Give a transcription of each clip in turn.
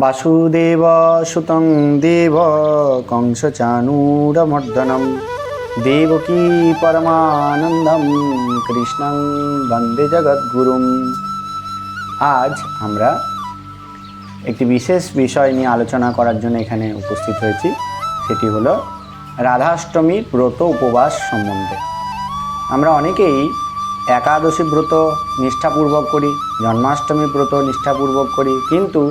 বাসুদেব সুতং দেব কংস কংসচাণূরমর্দনম দেবকী পরমানন্দম কৃষ্ণং বন্দে জগদ্গুরুম। আজ আমরা একটি বিশেষ বিষয় নিয়ে আলোচনা করার জন্য এখানে উপস্থিত হয়েছি, সেটি হলো রাধাষ্টমীর ব্রত উপবাস সম্বন্ধে। আমরা অনেকেই একাদশী ব্রত নিষ্ঠাপূর্বক করি জন্মাষ্টমী ব্রত নিষ্ঠাপূর্বক করি, কিন্তু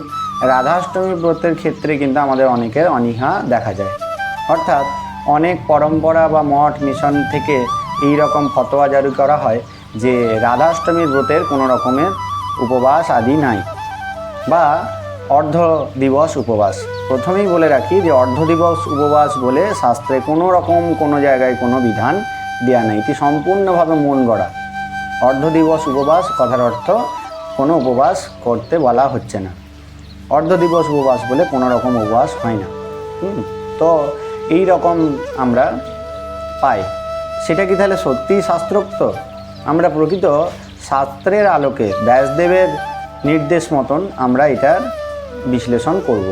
রাধাষ্টমী ব্রতের ক্ষেত্রে কিন্তু আমাদের অনেকের অনীহা দেখা যায়। অর্থাৎ অনেক পরম্পরা বা মঠ মিশন থেকে এই রকম ফতোয়া জারি করা হয় যে রাধাষ্টমীর ব্রতের কোনো রকমের উপবাস আদি নাই বা অর্ধ দিবস উপবাস। প্রথমেই বলে রাখি যে অর্ধ দিবস উপবাস বলে শাস্ত্রে কোনো রকম কোনো জায়গায় কোনো বিধান দেওয়া নেই। এটি সম্পূর্ণভাবে মন গড়া। অর্ধ দিবস উপবাস কথার অর্থ কোনো উপবাস করতে বলা হচ্ছে না। অর্ধ দিবস উপবাস বলে কোনো রকম উপবাস হয় না। হুম, তো এই রকম আমরা পাই। সেটা কি তাহলে সত্যিই শাস্ত্রোক্ত? আমরা প্রকৃত শাস্ত্রের আলোকে ব্যাসদেবের নির্দেশ মতন আমরা এটার বিশ্লেষণ করব।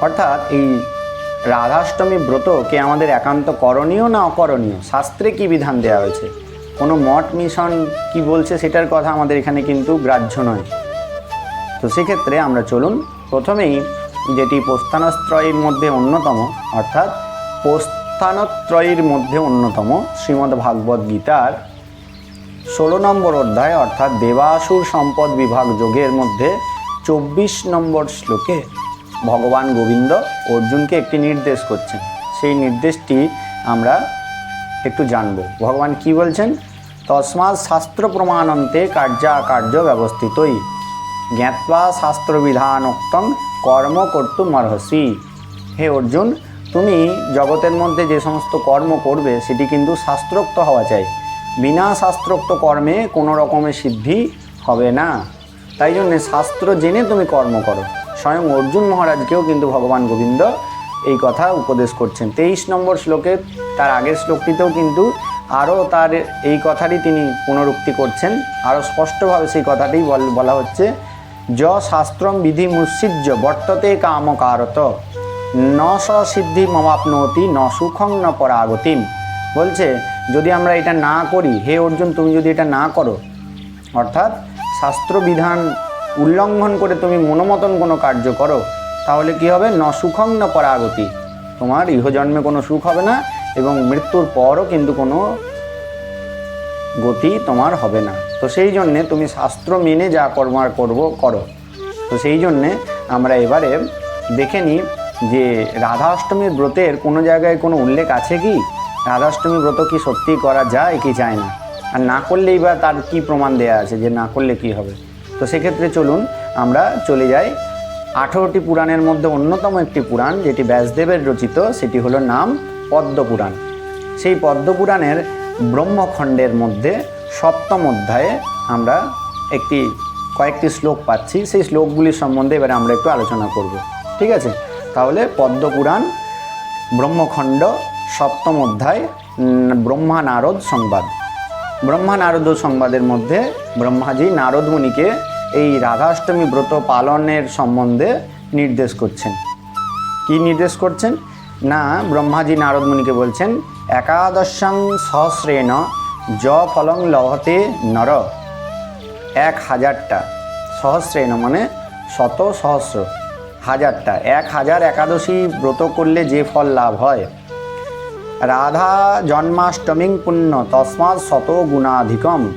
অর্থাৎ এই রাধাষ্টমী ব্রতকে আমাদের একান্ত করণীয় না অকরণীয়? শাস্ত্রে কি বিধান দেওয়া হয়েছে? কোনো মঠ মিশন কি বলছে সেটার কথা আমাদের এখানে কিন্তু গ্রাহ্য নয়। তো সেক্ষেত্রে আমরা চলুন প্রথমেই যেটি প্রস্থানত্রয়ের মধ্যে অন্যতম, অর্থাৎ প্রস্থানত্রয়ের মধ্যে অন্যতম শ্রীমদ্ ভাগবত গীতার ষোলো নম্বর অধ্যায়, অর্থাৎ দেবাসুর সম্পদ বিভাগ যোগের মধ্যে চব্বিশ নম্বর শ্লোকে ভগবান গোবিন্দ অর্জুনকে একটি নির্দেশ করছেন। সেই নির্দেশটি আমরা একটু জানব। ভগবান কি বলছেন? তসমাৎ শাস্ত্র প্রমাণন্তে কার্যাকার্য ব্যবস্থিতই। জ্ঞাত্বা শাস্ত্রবিধানোক্তং কর্ম কর্তুমর্হসি হে অর্জুন, তুমি জগতের মধ্যে যে সমস্ত কর্ম করবে, সেটি কিন্তু শাস্ত্রোক্ত হওয়া চাই। বিনা শাস্ত্রোক্ত কর্মে কোনো রকমের সিদ্ধি হবে না। তাই জন্যে শাস্ত্র জেনে তুমি কর্ম করো। স্বয়ং অর্জুন মহারাজকেও কিন্তু ভগবান গোবিন্দ এই কথা উপদেশ করছেন। তেইশ নম্বর শ্লোকে, তার আগের শ্লোকটিতেও কিন্তু আরও তার এই কথারই তিনি পুনরুক্তি করছেন। আরও স্পষ্টভাবে সেই কথাটি বলা হচ্ছে য শাস্ত্রম বিধি মুসিজ্য বর্ততে কামকারত ন সিদ্ধি মমাপনতি, ন সুখং ন পরাগতিম। বলছে, যদি আমরা এটা না করি, হে অর্জুন, তুমি যদি এটা না করো, অর্থাৎ শাস্ত্রবিধান উল্লঙ্ঘন করে তুমি মনোমতন কোনো কার্য করো, তাহলে কি হবে? ন সুখং ন পরাগতি। তোমার ইহজন্মে কোনো সুখ হবে না এবং মৃত্যুর পরও কিন্তু কোনো গতি তোমার হবে না। তো সেই জন্যে তুমি শাস্ত্র মেনে যা কর্ম আর করব, করো। তো সেই জন্যে আমরা এবারে দেখে নিই যে রাধাষ্টমীর ব্রতের কোনো জায়গায় কোনো উল্লেখ আছে কি? রাধাষ্টমী ব্রত কি সত্যি করা যায়, কি যায় না? আর না করলেই বা তার কি প্রমাণ দেয়া আছে যে না করলে কি হবে? তো সেক্ষেত্রে চলুন আমরা চলে যাই আঠেরোটি পুরাণের মধ্যে অন্যতম একটি পুরাণ যেটি ব্যাসদেবের রচিত, সেটি হলো নাম পদ্মপুরাণ। সেই পদ্মপুরাণের ব্রহ্মখণ্ডের মধ্যে সপ্তম অধ্যায়ে আমরা একটি, কয়েকটি শ্লোক পাচ্ছি। সেই শ্লোকগুলির সম্বন্ধে এবারে আমরা একটু আলোচনা করব। ঠিক আছে? তাহলে পদ্মপুরাণ, ব্রহ্মখণ্ড, সপ্তম অধ্যায় ব্রহ্মা নারদ সংবাদ। ব্রহ্মা নারদ সংবাদের মধ্যে ব্রহ্মাজি নারদ মুনিকে এই রাধাষ্টমী ব্রত পালনের সম্বন্ধে নির্দেশ করছেন। কি নির্দেশ করছেন? না, ব্রহ্মাজি নারদ মুনিকে বলছেন, একাদশাং সহস্রেণ য ফলং লভতে নর। এক হাজারটা। সহস্রেণ মানে শত সহস্র। হাজারটা। এক হাজার একাদশী ব্রত করলে যে ফল লাভ হয়। রাধা জন্মাষ্টমী পুণ্য, তসমাৎ শত গুণাধিকম।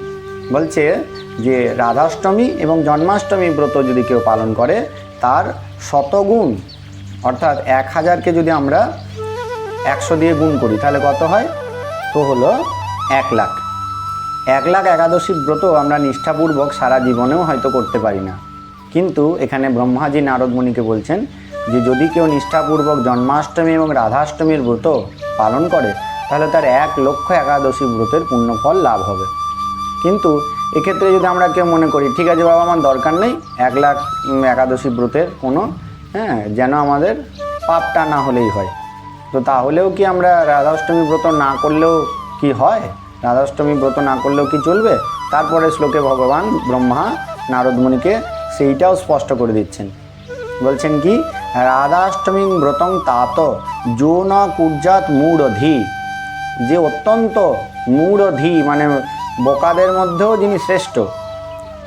বলছে যে রাধাষ্টমী এবং জন্মাষ্টমী ব্রত যদি কেউ পালন করে, তার শতগুণ অর্থাৎ এক হাজারকে যদি আমরা একশো দিয়ে গুণ করি, তাহলে কত হয়? তো হলো এক লাখ। এক লাখ একাদশী ব্রত আমরা নিষ্ঠাপূর্বক সারা জীবনেও হয়তো করতে পারি না। কিন্তু এখানে ব্রহ্মাজি নারদ মুনিকে বলছেন যে, যদি কেউ নিষ্ঠাপূর্বক জন্মাষ্টমী এবং রাধাষ্টমীর ব্রত পালন করে, তাহলে তার এক লক্ষ একাদশী ব্রতের পুণ্যফল লাভ হবে। কিন্তু এক্ষেত্রে যদি আমরা কেউ মনে করি, ঠিক আছে বাবা, আমার দরকার নেই, এক লাখ একাদশী ব্রতের কোনো হ্যাঁ যেন আমাদের পাপটা না হলেই হয়। তো তাহলেও কি আমরা রাধাষ্টমী ব্রত না করলেও কি হয়? রাধাষ্টমী ব্রত না করলেও কি চলবে? তারপরে শ্লোকে ভগবান ব্রহ্মা নারদমণিকে সেইটাও স্পষ্ট করে দিচ্ছেন। বলছেন কি, রাধাষ্টমী ব্রতং তাত, যো না কুর্জাত মূঢ়ধি। যে অত্যন্ত মূঢ়ধি মানে বোকাদের মধ্যেও যিনি শ্রেষ্ঠ,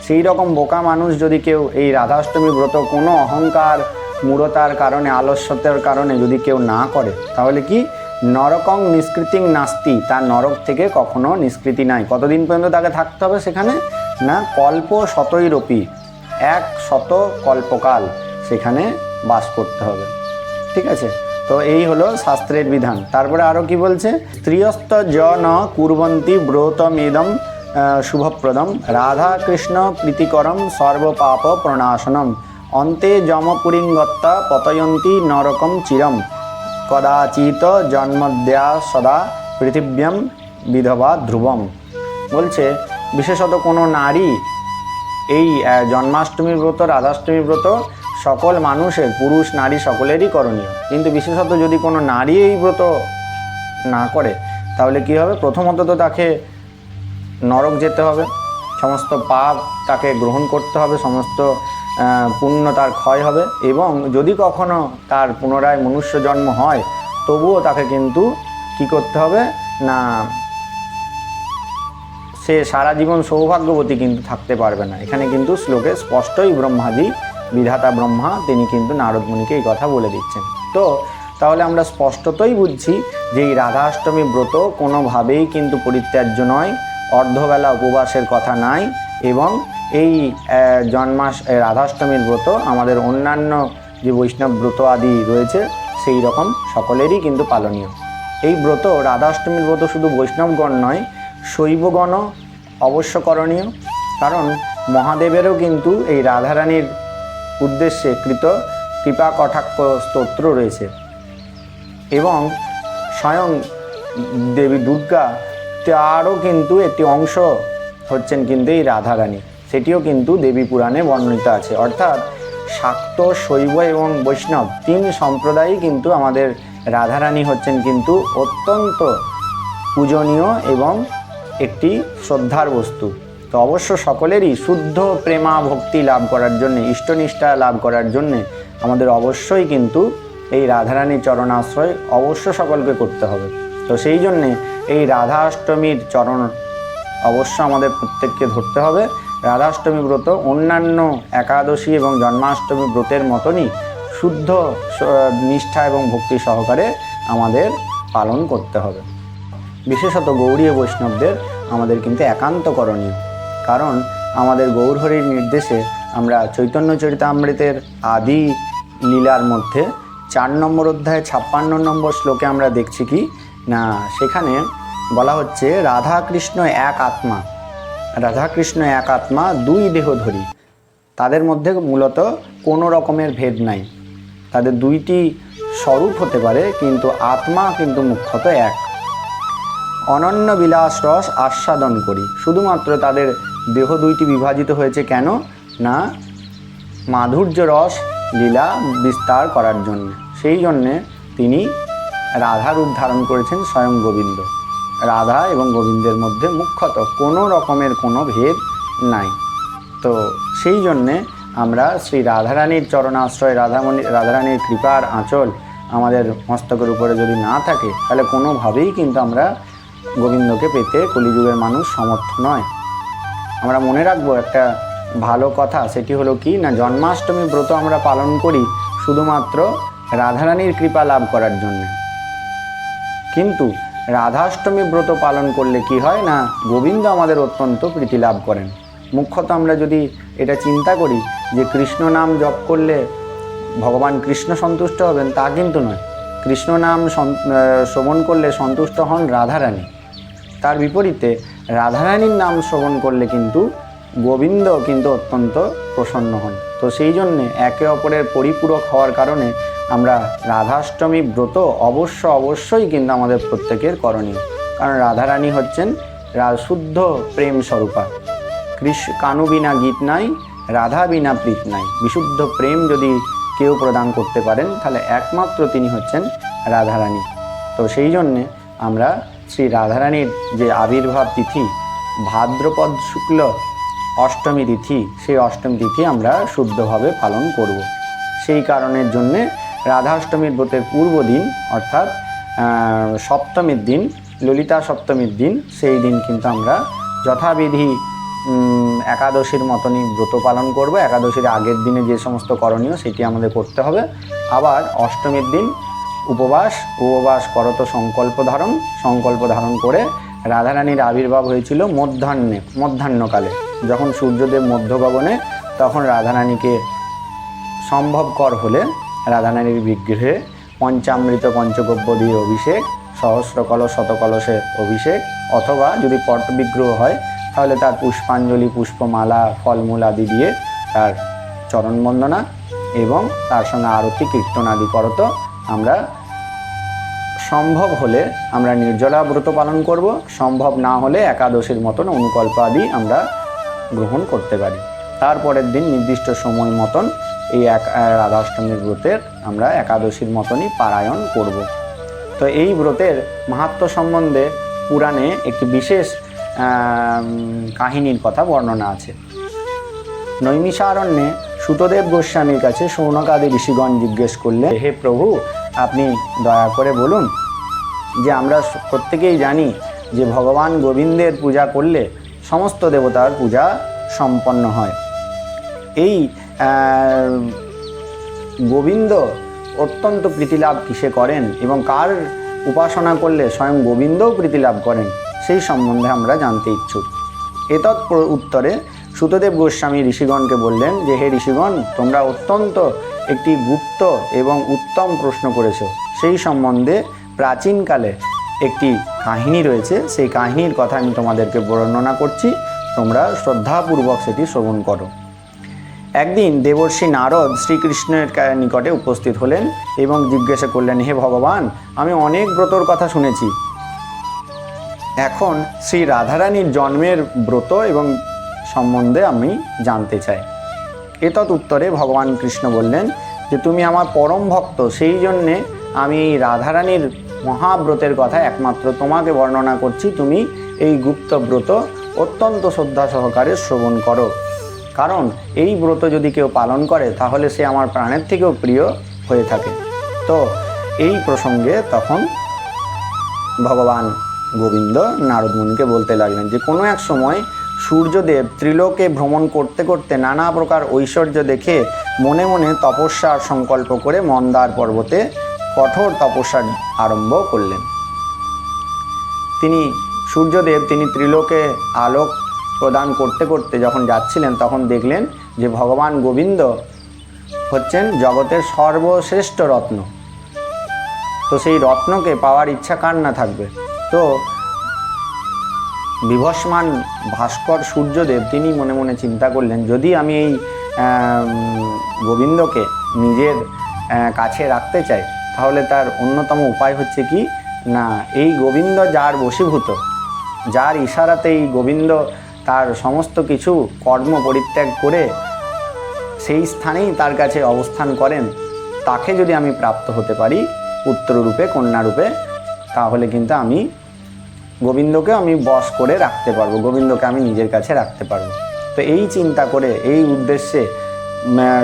সেই রকম বোকা মানুষ যদি কেউ এই রাধাষ্টমী ব্রত কোনো অহংকার, মূঢ়তার কারণে, আলস্যতার কারণে যদি কেউ না করে, তাহলে কি নরকং নিষ্কৃতিং নাস্তি। তার নরক থেকে কখনো নিষ্কৃতি নাই। কতদিন পর্যন্ত তাকে থাকতে হবে সেখানে? না, কল্প শতৈরপি। এক শত কল্পকাল সেখানে বাস করতে হবে। ঠিক আছে? তো এই হলো শাস্ত্রের বিধান। তারপরে আরও কি বলছে? স্ত্রিয়স্ত জ ন কুর্বন্তি ব্রতমিদম শুভপ্রদম। রাধা কৃষ্ণ প্রীতিকরম সর্বপাপ প্রণাশনম। অন্তে যমপুরিঙ্গত্তা পতয়ন্তী নরকম চিরম। কদাচিত জন্মদ্যা সদা পৃথিব্যম বিধবা ধ্রুবম বলছে বিশেষত কোনো নারী এই আহ, জন্মাষ্টমীর ব্রত রাধাষ্টমীর ব্রত সকল মানুষের পুরুষ নারী সকলেরই করণীয়। কিন্তু বিশেষত যদি কোনো নারী এই ব্রত না করে তাহলে কি হবে? প্রথমত তো তাকে নরক যেতে হবে সমস্ত পাপ তাকে গ্রহণ করতে হবে সমস্ত পুণ্য তার ক্ষয় হবে এবং যদি কখনো তার পুনরায় মনুষ্য জন্ম হয়, তবুও তাকে কিন্তু কি করতে হবে? না, সে সারা জীবন সৌভাগ্যবতী কিন্তু থাকতে পারবে না। এখানে কিন্তু শ্লোকে স্পষ্টই ব্রহ্মাদি, বিধাতা ব্রহ্মা, তিনি কিন্তু নারদমণিকে এই কথা বলে দিচ্ছেন। তো, তাহলে আমরা স্পষ্টতই বুঝছি যে এই রাধাষ্টমী ব্রত কোনোভাবেই কিন্তু পরিত্যাজ্য নয়, অর্ধবেলা উপবাসের কথা নাই এবং এই জন্মাস রাধাষ্টমীর ব্রত আমাদের অন্যান্য যে বৈষ্ণব ব্রত আদি রয়েছে, সেই রকম সকলেরই কিন্তু পালনীয়। এই ব্রত, রাধাষ্টমীর ব্রত শুধু বৈষ্ণবগণ নয় শৈবগণ অবশ্য করণীয়। কারণ মহাদেবেরও কিন্তু এই রাধারানীর উদ্দেশ্যে কৃত কৃপা কটাক্ষ স্তোত্র রয়েছে। এবং স্বয়ং দেবী দুর্গা তারও কিন্তু একটি অংশ হচ্ছেন কিন্তু এই রাধারানী। সেটিও কিন্তু দেবী পুরাণে বর্ণিত আছে। অর্থাৎ শাক্ত, শৈব এবং বৈষ্ণব তিন সম্প্রদায়ই কিন্তু আমাদের রাধারানী হচ্ছেন কিন্তু অত্যন্ত পূজনীয় এবং একটি শ্রদ্ধার বস্তু। তো অবশ্য সকলেরই শুদ্ধ প্রেমা ভক্তি লাভ করার জন্য, ইষ্টনিষ্ঠা লাভ করার জন্য আমাদের অবশ্যই কিন্তু এই রাধারানীর চরণাশ্রয় অবশ্য সকলকে করতে হবে। তো সেই জন্যে এই রাধা অষ্টমীর চরণ অবশ্য আমাদের প্রত্যেককে ধরতে হবে। রাধাষ্টমী ব্রত অন্যান্য একাদশী এবং জন্মাষ্টমী ব্রতের মতনই শুদ্ধ নিষ্ঠা এবং ভক্তি সহকারে আমাদের পালন করতে হবে। বিশেষত গৌরীয় বৈষ্ণবদের আমাদের কিন্তু একান্ত করণীয়। কারণ আমাদের গৌরহরির নির্দেশে আমরা চৈতন্য চরিতামৃতের আদি লীলার মধ্যে চার নম্বর অধ্যায় ছাপ্পান্ন নম্বর শ্লোকে আমরা দেখছি কি? না, সেখানে বলা হচ্ছে, রাধা কৃষ্ণ এক আত্মা। রাধা কৃষ্ণ এক আত্মা দুই দেহধরী তাদের মধ্যে মূলত কোনো রকমের ভেদ নাই। তাদের দুইটি স্বরূপ হতে পারে, কিন্তু আত্মা কিন্তু মুখ্যত এক। অনন্য বিলাস রস আস্বাদন করি। শুধুমাত্র তাদের দেহ দুইটি বিভাজিত হয়েছে কেন? না, মাধুর্য রস, লীলা বিস্তার করার জন্য। সেই জন্যে তিনি রাধা রূপ ধারণ করেছেন স্বয়ং গোবিন্দ। রাধা এবং গোবিন্দের মধ্যে মুখ্যত কোনো রকমের কোনো ভেদ নাই। তো সেই জন্যে আমরা শ্রী রাধারানীর চরণাশ্রয়, রাধামণি, রাধারানীর কৃপার আঁচল আমাদের মস্তকের উপরে যদি না থাকে, তাহলে কোনোভাবেই কিন্তু আমরা গোবিন্দকে পেতে কলিযুগের মানুষ সমর্থ নয়। আমরা মনে রাখব একটা ভালো কথা, সেটি হলো কি, না জন্মাষ্টমী ব্রত আমরা পালন করি শুধুমাত্র রাধারানীর কৃপা লাভ করার জন্য। কিন্তু রাধাষ্টমী ব্রত পালন করলে কি হয় না? গোবিন্দ আমাদের অত্যন্ত প্রীতি লাভ করেন। মুখ্যত আমরা যদি এটা চিন্তা করি যে কৃষ্ণ নাম জপ করলে ভগবান কৃষ্ণ সন্তুষ্ট হবেন, তা কিন্তু নয়। কৃষ্ণ নাম শ্রবণ করলে সন্তুষ্ট হন রাধারানী। তার বিপরীতে রাধারানীর নাম শ্রবণ করলে কিন্তু গোবিন্দ কিন্তু অত্যন্ত প্রসন্ন হন। তো সেই জন্যে একে অপরের পরিপূরক হওয়ার কারণে আমরা রাধাষ্টমী ব্রত অবশ্য অবশ্যই কিন্তু আমাদের প্রত্যেকের করণীয়। কারণ রাধারানী হচ্ছেন শুদ্ধ প্রেম স্বরূপা। কৃষ কানু বিনা গীত নাই, রাধা বিনা প্রীত নাই। বিশুদ্ধ প্রেম যদি কেউ প্রদান করতে পারেন, তাহলে একমাত্র তিনি হচ্ছেন রাধারানী। তো সেই জন্যে আমরা শ্রী রাধারানীর যে আবির্ভাব তিথি, ভাদ্রপদ শুক্ল অষ্টমী তিথি, সেই অষ্টমী তিথি আমরা শুদ্ধভাবে পালন করব। সেই কারণের জন্যে রাধাষ্টমীর ব্রতের পূর্ব দিন, অর্থাৎ সপ্তমীর দিন, ললিতা সপ্তমীর দিন, সেই দিন কিন্তু আমরা যথাবিধি একাদশীর মতনই ব্রত পালন করব। একাদশীর আগের দিনে যে সমস্ত করণীয় সেটি আমাদের করতে হবে। আবার অষ্টমীর দিন উপবাস উপবাস করত সংকল্প ধারণ সংকল্প ধারণ করে রাধারানীর আবির্ভাব হয়েছিল মধ্যাহ্নে, মধ্যাহ্নকালে। যখন সূর্যদেব মধ্য গগনে তখন রাধারানীকে সম্ভবকর হলে রাধারানীর বিগ্রহে পঞ্চামৃত পঞ্চগব্য দিয়ে অভিষেক সহস্র কলস শতকলসে অভিষেক অথবা যদি পট বিগ্রহ হয়, তাহলে তার পুষ্পাঞ্জলি, পুষ্পমালা, ফলমূল আদি দিয়ে তার চরণ বন্দনা এবং তার সঙ্গে আরতি, কীর্তন আদি করত। আমরা সম্ভব হলে আমরা নির্জলা ব্রত পালন করব। সম্ভব না হলে একাদশীর মতন অনুকল্প আদি আমরা গ্রহণ করতে পারি। তারপরের দিন নির্দিষ্ট সময় মতন এই এক রাধাষ্টমীর ব্রতের আমরা একাদশীর মতনই পারায়ণ করব। তো এই ব্রতের মাহাত্ম্য সম্বন্ধে পুরাণে একটি বিশেষ কাহিনীর কথা বর্ণনা আছে। নৈমিষারণ্যে সুতদেব গোস্বামীর কাছে সৌনকাদি ঋষিগণ জিজ্ঞেস করলে, হে প্রভু, আপনি দয়া করে বলুন যে আমরা প্রত্যেকেই জানি যে ভগবান গোবিন্দের পূজা করলে সমস্ত দেবতার পূজা সম্পন্ন হয়। এই গোবিন্দ অত্যন্ত প্রীতিলাভ কিসে করেন এবং কার উপাসনা করলে স্বয়ং গোবিন্দও প্রীতিলাভ করেন? সেই সম্বন্ধে আমরা জানতে ইচ্ছুক। এতৎ উত্তরে সুতদেব গোস্বামী ঋষিগণকে বললেন যে, হে ঋষিগণ, তোমরা অত্যন্ত একটি গুপ্ত এবং উত্তম প্রশ্ন করেছ। সেই সম্বন্ধে প্রাচীনকালে একটি কাহিনী রয়েছে। সেই কাহিনীর কথা আমি তোমাদেরকে বর্ণনা করছি। তোমরা শ্রদ্ধাপূর্বক সেটি শ্রবণ করো। একদিন দেবর্ষি নারদ শ্রীকৃষ্ণের নিকটে উপস্থিত হলেন এবং জিজ্ঞাসা করলেন, হে ভগবান, আমি অনেক ব্রতর কথা শুনেছি। এখন শ্রী রাধারানীর জন্মের ব্রত এবং সম্বন্ধে আমি জানতে চাই। এতৎ উত্তরে ভগবান কৃষ্ণ বললেন যে, তুমি আমার পরম ভক্ত, সেই জন্যে আমি এই রাধারানীর মহাব্রতের কথা একমাত্র তোমাকে বর্ণনা করছি। তুমি এই গুপ্ত ব্রত অত্যন্ত শ্রদ্ধা সহকারে শ্রবণ করো। কারণ এই ব্রত যদি কেউ পালন করে, তাহলে সে আমার প্রাণের থেকেও প্রিয় হয়ে থাকে। তো এই প্রসঙ্গে তখন ভগবান গোবিন্দ নারদ মুনিকে বলতে লাগলেন যে, কোনো এক সময় সূর্যদেব ত্রিলোকে ভ্রমণ করতে করতে নানা প্রকার ঐশ্বর্য দেখে মনে মনে তপস্যার সংকল্প করে মন্দার পর্বতে কঠোর তপস্যা আরম্ভ করলেন। তিনি সূর্যদেব, তিনি ত্রিলোকে আলোক প্রদান করতে করতে যখন যাচ্ছিলেন, তখন দেখলেন যে ভগবান গোবিন্দ হচ্ছেন জগতের সর্বশ্রেষ্ঠ রত্ন। তো সেই রত্নকে পাওয়ার ইচ্ছা কার না থাকবে? তো বিভস্মান ভাস্কর সূর্যদেব, তিনি মনে মনে চিন্তা করলেন, যদি আমি এই গোবিন্দকে নিজের কাছে রাখতে চাই, তাহলে তার অন্যতম উপায় হচ্ছে কি? না, এই গোবিন্দ যার বশীভূত, যার ইশারাতে এই গোবিন্দ তার সমস্ত কিছু কর্ম পরিত্যাগ করে সেই স্থানেই তার কাছে অবস্থান করেন। তাকে যদি আমি প্রাপ্ত হতে পারি পুত্ররূপে, কন্যারূপে, তাহলে কিন্তু আমি গোবিন্দকে আমি বশ করে রাখতে পারব, গোবিন্দকে আমি নিজের কাছে রাখতে পারব। তো এই চিন্তা করে, এই উদ্দেশ্যে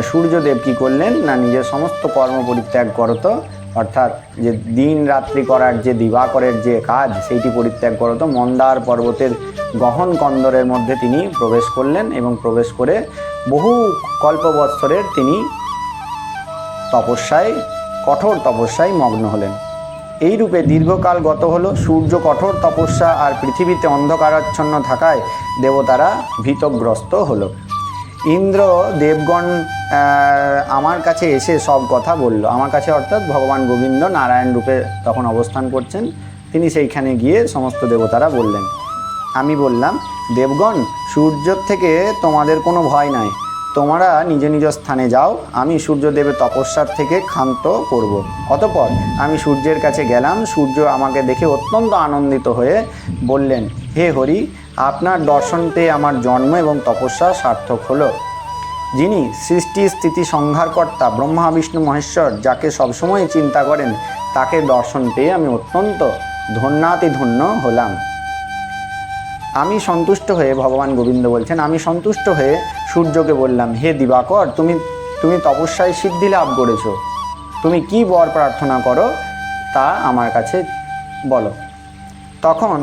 সূর্যদেব কী করলেন? না নিজের সমস্ত কর্ম পরিত্যাগ করতো অর্থাৎ যে দিন রাত্রি করার যে দিবাকরের যে কাজ, সেইটি পরিত্যাগ করতো মন্দার পর্বতের গহন কন্দরের মধ্যে তিনি প্রবেশ করলেন এবং প্রবেশ করে বহু কল্পবৎসরের তিনি তপস্যায়, কঠোর তপস্যায় মগ্ন হলেন। এই রূপে দীর্ঘকাল গত হলো, সূর্য কঠোর তপস্যা আর পৃথিবীতে অন্ধকারাচ্ছন্ন থাকায় দেবতারা ভীতগ্রস্ত হলো। ইন্দ্র দেবগণ আমার কাছে এসে সব কথা বলল। আমার কাছে অর্থাৎ ভগবান গোবিন্দ নারায়ণ রূপে তখন অবস্থান করছেন। তিনি সেইখানে গিয়ে সমস্ত দেবতারা বললেন, আমি বললাম, দেবগণ, সূর্যর থেকে তোমাদের কোনো ভয় নাই। তোমরা নিজ নিজ স্থানে যাও, আমি সূর্যদেবের তপস্যার থেকে ক্ষান্ত করব। অতপর আমি সূর্যের কাছে গেলাম। সূর্য আমাকে দেখে অত্যন্ত আনন্দিত হয়ে বললেন হে হরি, আপনার দর্শন পেয়ে আমার জন্ম এবং তপস্যা সার্থক হলো। যিনি সৃষ্টি স্থিতি সংহারকর্তা ব্রহ্মা, বিষ্ণু, মহেশ্বর, যাকে সবসময় চিন্তা করেন, তাকে দর্শন পেয়ে আমি অত্যন্ত ধন্যাতি ধন্য হলাম। আমি সন্তুষ্ট হয়ে ভগবান গোবিন্দ বলছেন, আমি সন্তুষ্ট হয়ে সূর্যকে বললাম, হে দিবাকর, তুমি তুমি তপস্যায় সিদ্ধি লাভ করেছ। তুমি কি বর প্রার্থনা করো তা আমার কাছে বলো। তখন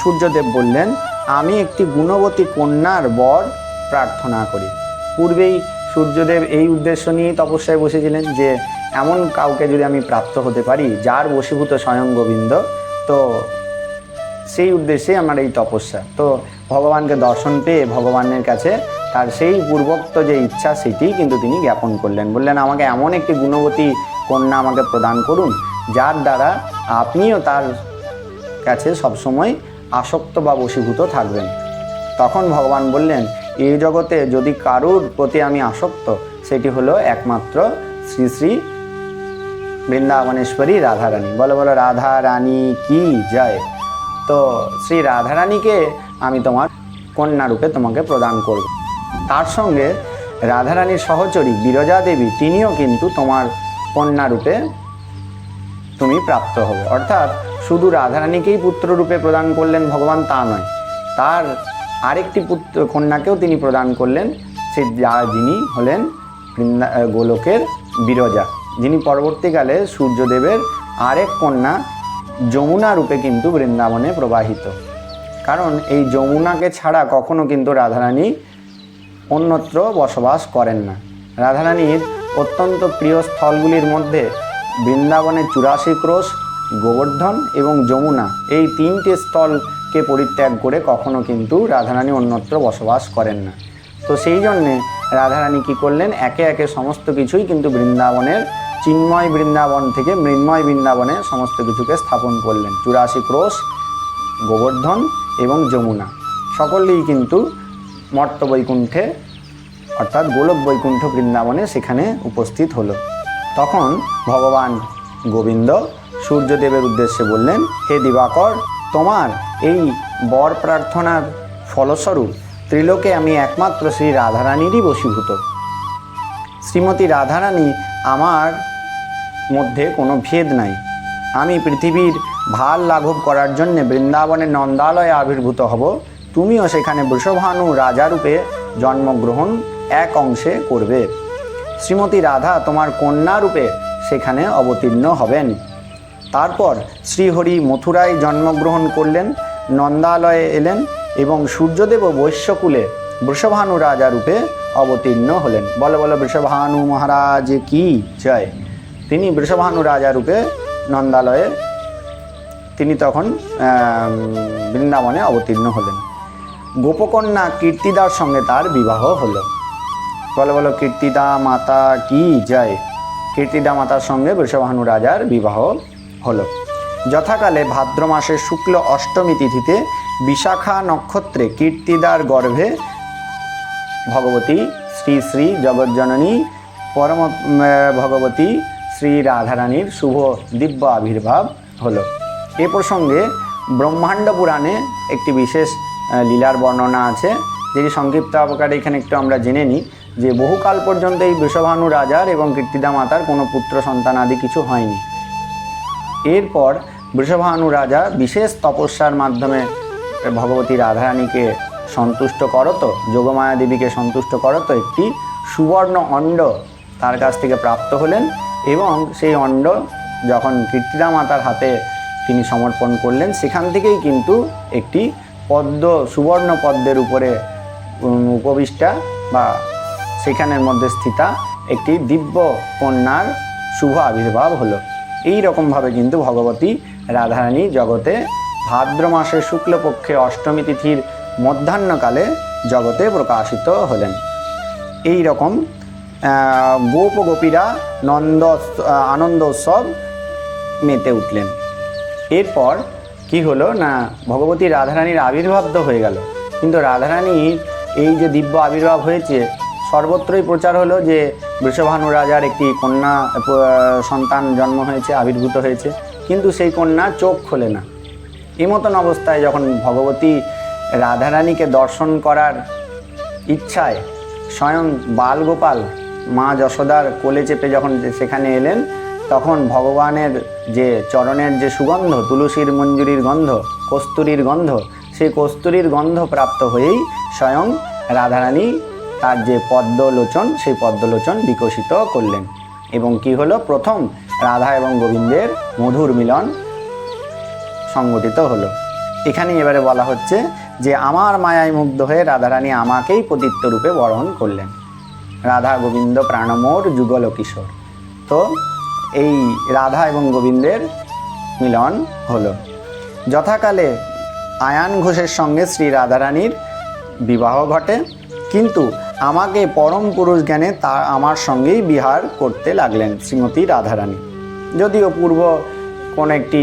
সূর্যদেব বললেন, আমি একটি গুণবতী কন্যার বর প্রার্থনা করি। পূর্বেই সূর্যদেব এই উদ্দেশ্য নিয়েই তপস্যায় বসেছিলেন যে, এমন কাউকে যদি আমি প্রাপ্ত হতে পারি, যার বশীভূত স্বয়ং গোবিন্দ, তো সেই উদ্দেশ্যে আমার এই তপস্যা। তো ভগবানকে দর্শন পেয়ে ভগবানের কাছে তার সেই পূর্বোক্ত যে ইচ্ছা, সেটি কিন্তু তিনি জ্ঞাপন করলেন। বললেন, আমাকে এমন একটি গুণবতী কন্যা আমাকে প্রদান করুন, যার দ্বারা আপনিও তার কাছে সবসময় আসক্ত বা বশীভূত থাকবেন। তখন ভগবান বললেন, এই জগতে যদি কারুর প্রতি আমি আসক্ত, সেটি হলো একমাত্র শ্রী শ্রী বৃন্দাবনেশ্বরী রাধারানী। বলো বলো রাধা রানী কি জয়? তো শ্রী রাধারানীকে আমি তোমার কন্যা রূপে তোমাকে প্রদান করব। তার সঙ্গে রাধারানীর সহচরী বিরজা দেবী তিনিও কিন্তু তোমার কন্যা রূপে তুমি প্রাপ্ত হবে। অর্থাৎ শুধু রাধারানীকেই পুত্ররূপে প্রদান করলেন ভগবান তা নয়, তার আরেকটি পুত্র কন্যাকেও তিনি প্রদান করলেন, সে যা যিনি হলেন বৃন্দা গোলকের বিরজা। যিনি পরবর্তীকালে সূর্যদেবের আরেক কন্যা যমুনা রূপে কিন্তু বৃন্দাবনে প্রবাহিত। কারণ এই যমুনাকে ছাড়া কখনো কিন্তু রাধারানী অন্যত্র বসবাস করেন না। রাধারানীর অত্যন্ত প্রিয় স্থলগুলির মধ্যে বৃন্দাবনের চুরাশি ক্রোশ, গোবর্ধন এবং যমুনা এই তিনটে স্থলকে পরিত্যাগ করে কখনো কিন্তু রাধারানী অন্যত্র বসবাস করেন না। তো সেই জন্যে রাধারানী কী করলেন? একে একে সমস্ত কিছুই কিন্তু বৃন্দাবনের চিন্ময় বৃন্দাবন থেকে মৃন্ময় বৃন্দাবনে সমস্ত কিছুকে স্থাপন করলেন। চুরাশি ক্রোশ, গোবর্ধন এবং যমুনা। সকলেই কিন্তু মর্ত বৈকুণ্ঠে অর্থাৎ গোলক বৈকুণ্ঠ বৃন্দাবনে সেখানে উপস্থিত হলো। তখন ভগবান গোবিন্দ সূর্যদেবের উদ্দেশ্যে বললেন, হে দিবাকর, তোমার এই বর প্রার্থনার ফলস্বরূপ ত্রিলোকে আমি একমাত্র শ্রী রাধারানীরই বশীভূত। শ্রীমতী রাধারানী আমার মধ্যে কোনো ভেদ নাই। আমি পৃথিবীর ভালো লাঘব করার জন্যে বৃন্দাবনের নন্দালয়ে আবির্ভূত হব। তুমিও সেখানে বৃষভানু রাজারূপে জন্মগ্রহণ এক অংশে করবে। শ্রীমতী রাধা তোমার কন্যা রূপে সেখানে অবতীর্ণ হবেন। তারপর শ্রীহরি মথুরায় জন্মগ্রহণ করলেন, নন্দালয়ে এলেন এবং সূর্যদেব বৈশ্যকুলে বৃষভানু রাজা রূপে অবতীর্ণ হলেন। বলো বলো, বৃষভানু মহারাজ কি? জয়। তিনি বৃষভানু রাজা রূপে নন্দালয়ে তিনি তখন বৃন্দাবনে অবতীর্ণ হলেন। গোপকন্যা কীর্তিদার সঙ্গে তার বিবাহ হলো। বলো বলো, কীর্তিদা মাতা কি জয়? কীর্তিদা মাতার সঙ্গে বৃষভানু রাজার বিবাহ হলো। যথাকালে ভাদ্র মাসের শুক্ল অষ্টমী তিথিতে বিশাখা নক্ষত্রে কীর্তিদার গর্ভে ভগবতী শ্রী শ্রী জগজ্জননী পরম ভগবতী শ্রী রাধারানীর শুভ দিব্য আবির্ভাব হলো। এ প্রসঙ্গে ব্রহ্মাণ্ড পুরাণে একটি বিশেষ লীলার বর্ণনা আছে। যেটি সংক্ষিপ্ত আকারে এখানে একটু আমরা জেনে নিই। যে বহুকাল পর্যন্ত এই বৃষভানু রাজার এবং কীর্তিদা মাতার কোনো পুত্র, সন্তান আদি কিছু হয়নি। এরপর বৃষভানু রাজা বিশেষ তপস্যার মাধ্যমে ভগবতী রাধারানীকে সন্তুষ্ট করত, যোগমায়া দেবীকে সন্তুষ্ট করত, একটি সুবর্ণ অণ্ড তার কাছ থেকে প্রাপ্ত হলেন এবং সেই অণ্ড যখন কীর্তিদা মাতার হাতে তিনি সমর্পণ করলেন, সেখান থেকেই কিন্তু একটি পদ্ম, সুবর্ণ পদ্মের উপরে উপবিষ্টা বা সেখানের মধ্যে স্থিতা একটি দিব্য কন্যার শুভ আবির্ভাব হলো। এই রকমভাবে কিন্তু ভগবতী রাধারানী জগতে ভাদ্র মাসের শুক্লপক্ষে অষ্টমী তিথির মধ্যাহ্নকালে জগতে প্রকাশিত হলেন। এই রকম গোপ গোপীরা নন্দ আনন্দ উৎসব মেতে উঠলেন। এরপর কি হলো না, ভগবতী রাধারানীর আবির্ভাব তো হয়ে গেল। কিন্তু রাধারানীর এই যে দিব্য আবির্ভাব হয়েছে সর্বত্রই প্রচার হলো যে বৃষভানু রাজার একটি কন্যা সন্তান জন্ম হয়েছে, আবির্ভূত হয়েছে। কিন্তু সেই কন্যা চোখ খোলে না। এমতন অবস্থায় যখন ভগবতী রাধারানীকে দর্শন করার ইচ্ছায় স্বয়ং বালগোপাল মা যশোদার কোলে চেপে যখন সেখানে এলেন, তখন ভগবানের যে চরণের যে সুগন্ধ, তুলসীর মঞ্জুরির গন্ধ, কস্তুরীর গন্ধ, সেই কস্তুরীর গন্ধ প্রাপ্ত হয়েই স্বয়ং রাধারানী তার যে পদ্মলোচন, সেই পদ্মলোচন বিকশিত করলেন। এবং কি হলো? প্রথম রাধা এবং গোবিন্দের মধুর মিলন সংগঠিত হলো। এখানেই এবারে বলা হচ্ছে যে, আমার মায়ায় মুগ্ধ হয়ে রাধারানী আমাকেই পতিত্ব রূপে বরণ করলেন। রাধা গোবিন্দ প্রাণমোর যুগল কিশোর। তো এই রাধা এবং গোবিন্দের মিলন হলো। যথাকালে আয়ান ঘোষের সঙ্গে শ্রী রাধারানীর বিবাহ ঘটে। কিন্তু আমাকে পরম পুরুষ জ্ঞানে তা আমার সঙ্গেই বিহার করতে লাগলেন শ্রীমতী রাধারানী। যদিও পূর্ব কোন একটি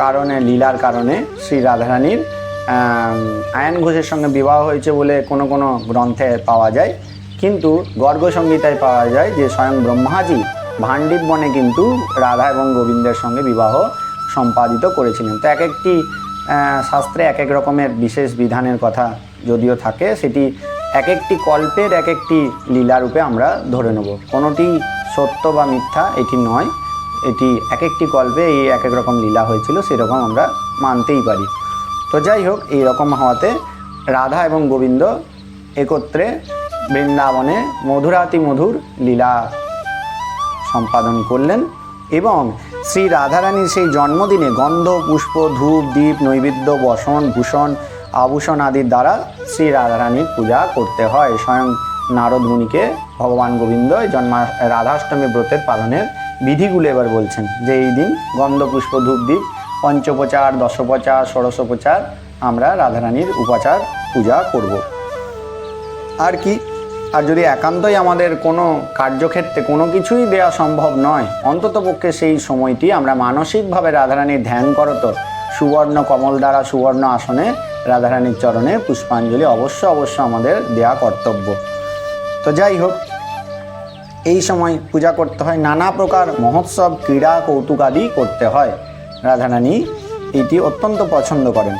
কারণে, লীলার কারণে শ্রী রাধারানীর আয়ন ঘোষের সঙ্গে বিবাহ হয়েছে বলে কোনো কোনো গ্রন্থে পাওয়া যায়। কিন্তু গর্গ পাওয়া যায় যে স্বয়ং ব্রহ্মাজি ভান্ডিত বনে কিন্তু রাধা এবং গোবিন্দের সঙ্গে বিবাহ সম্পাদিত করেছিলেন। তো এক একটি শাস্ত্রে এক এক রকমের বিশেষ বিধানের কথা যদিও থাকে, সেটি এক একটি কল্পের এক একটি লীলারূপে আমরা ধরে নেব। কোনোটি সত্য বা মিথ্যা, এটি নয়। এটি এক একটি কল্পে এই এক এক রকম লীলা হয়েছিল, সেরকম আমরা মানতেই পারি। তো যাই হোক, এই রকম হওয়াতে রাধা এবং গোবিন্দ একত্রে বৃন্দাবনে মধুরাতি মধুর লীলা সম্পাদন করলেন এবং শ্রী রাধারানীর সেই জন্মদিনে গন্ধ, পুষ্প, ধূপ দ্বীপ নৈবেদ্য, বসন, ভূষণ আভূষণ আদির দ্বারা শ্রী রাধারানীর পূজা করতে হয়। স্বয়ং নারদ মুনিকে ভগবান গোবিন্দ জন্মা রাধাষ্টমী ব্রতের পালনের বিধিগুলো এবার বলছেন যে এই দিন গন্ধ পুষ্প ধূপ দ্বীপ পঞ্চোপচার, দশোপচার, ষোড়শোপচার আমরা রাধারানীর উপাচার পূজা করব। আর কি? আর যদি একান্তই আমাদের কোনো কার্যক্ষেত্রে কোনো কিছুই দেওয়া সম্ভব নয়, অন্ততপক্ষে সেই সময়টি আমরা মানসিকভাবে রাধারানীর ধ্যান করত সুবর্ণ কমল দ্বারা সুবর্ণ আসনে রাধারানীর চরণে পুষ্পাঞ্জলি অবশ্য অবশ্য আমাদের দেয়া কর্তব্য। তো যাই হোক, এই সময় পূজা করতে হয়, নানা প্রকার মহোৎসব, ক্রীড়া, কৌতুক আদি করতে হয়। রাধারানী এটি অত্যন্ত পছন্দ করেন।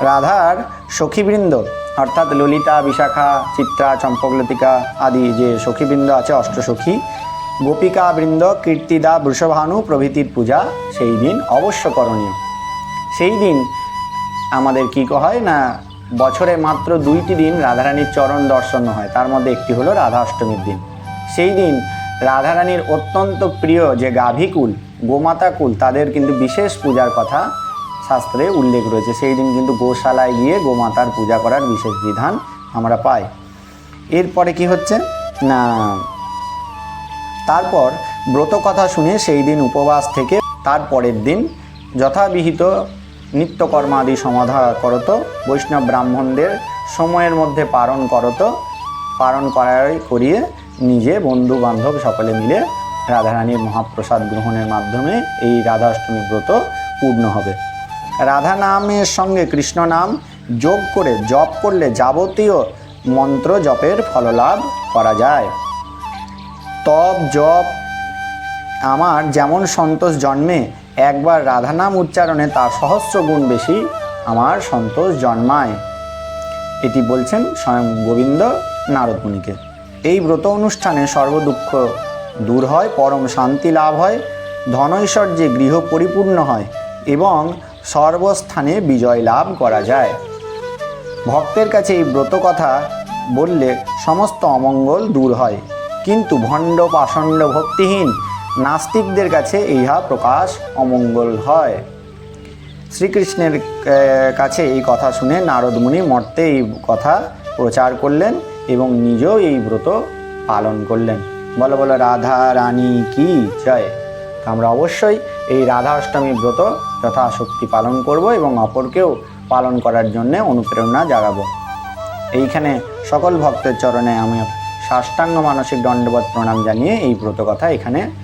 রাধার সখীবৃন্দ, অর্থাৎ ললিতা, বিশাখা, চিত্রা, চম্পকলতিকা আদি যে সখীবৃন্দ আছে, অষ্টসখী, গোপিকা বৃন্দ, কীর্তিদা, বৃষভানু প্রভৃতির পূজা সেই দিন অবশ্য করণীয়। সেই দিন আমাদের কি হয় না, বছরে মাত্র দুইটি দিন রাধারানীর চরণ দর্শন হয়। তার মধ্যে একটি হলো রাধা অষ্টমীর দিন। সেই দিন রাধারানীর অত্যন্ত প্রিয় যে গাভীকুল গোমাতাকুল তাদের কিন্তু বিশেষ পূজার কথা শাস্ত্রে উল্লেখ রয়েছে। সেই দিন কিন্তু গোশালায় গিয়ে গোমাতার পূজা করার বিশেষ বিধান আমরা পাই। এরপরে কি হচ্ছে? না, তারপর ব্রত কথা শুনে সেই দিন উপবাস থেকে তার পরের দিন যথাবিহিত নিত্যকর্মাদি সমাধা করত, বৈষ্ণব ব্রাহ্মণদের সময়ের মধ্যে পালন করত, পালন করাই করিয়ে নিজে বন্ধু বান্ধব সকলে মিলে রাধারানীর মহাপ্রসাদ গ্রহণের মাধ্যমে এই রাধাষ্টমী ব্রত পূর্ণ হবে। রাধা নামের সঙ্গে কৃষ্ণ নাম যোগ করে জপ করলে যাবতীয় মন্ত্র জপের ফললাভ করা যায়। তপ, জপ, আমার যেমন সন্তোষ জন্মে একবার রাধা নাম উচ্চারণে তার সহস্র গুণ বেশি আমার সন্তোষ জন্মায়। এটি বলছেন স্বয়ং গোবিন্দ নারদ মুনিকে। এই ব্রত অনুষ্ঠানে সর্বদুঃখ দূর হয়, পরম শান্তি লাভ হয়, ধনৈশ্বর্যে গৃহ পরিপূর্ণ হয় এবং সর্বস্থানে বিজয় লাভ করা যায়। ভক্তের কাছে এই ব্রত কথা বললে সমস্ত অমঙ্গল দূর হয়। কিন্তু ভণ্ড পাষণ্ড ভক্তিহীন নাস্তিকদের কাছে ইহা প্রকাশ অমঙ্গল হয়। শ্রীকৃষ্ণের কাছে এই কথা শুনে নারদ মুনি মর্তে এই কথা প্রচার করলেন এবং নিজেও এই ব্রত পালন করলেন। বলো বলো, রাধা রানী কি? জয়। আমরা অবশ্যই এই রাধা অষ্টমী ব্রত যথাশক্তি পালন করব এবং অপরকেও পালন করার জন্যে অনুপ্রেরণা জাগাবো। এইখানে সকল ভক্তের চরণে আমি সাষ্টাঙ্গ মানসিক দণ্ডবত প্রণাম জানিয়ে এই ব্রত কথা এখানে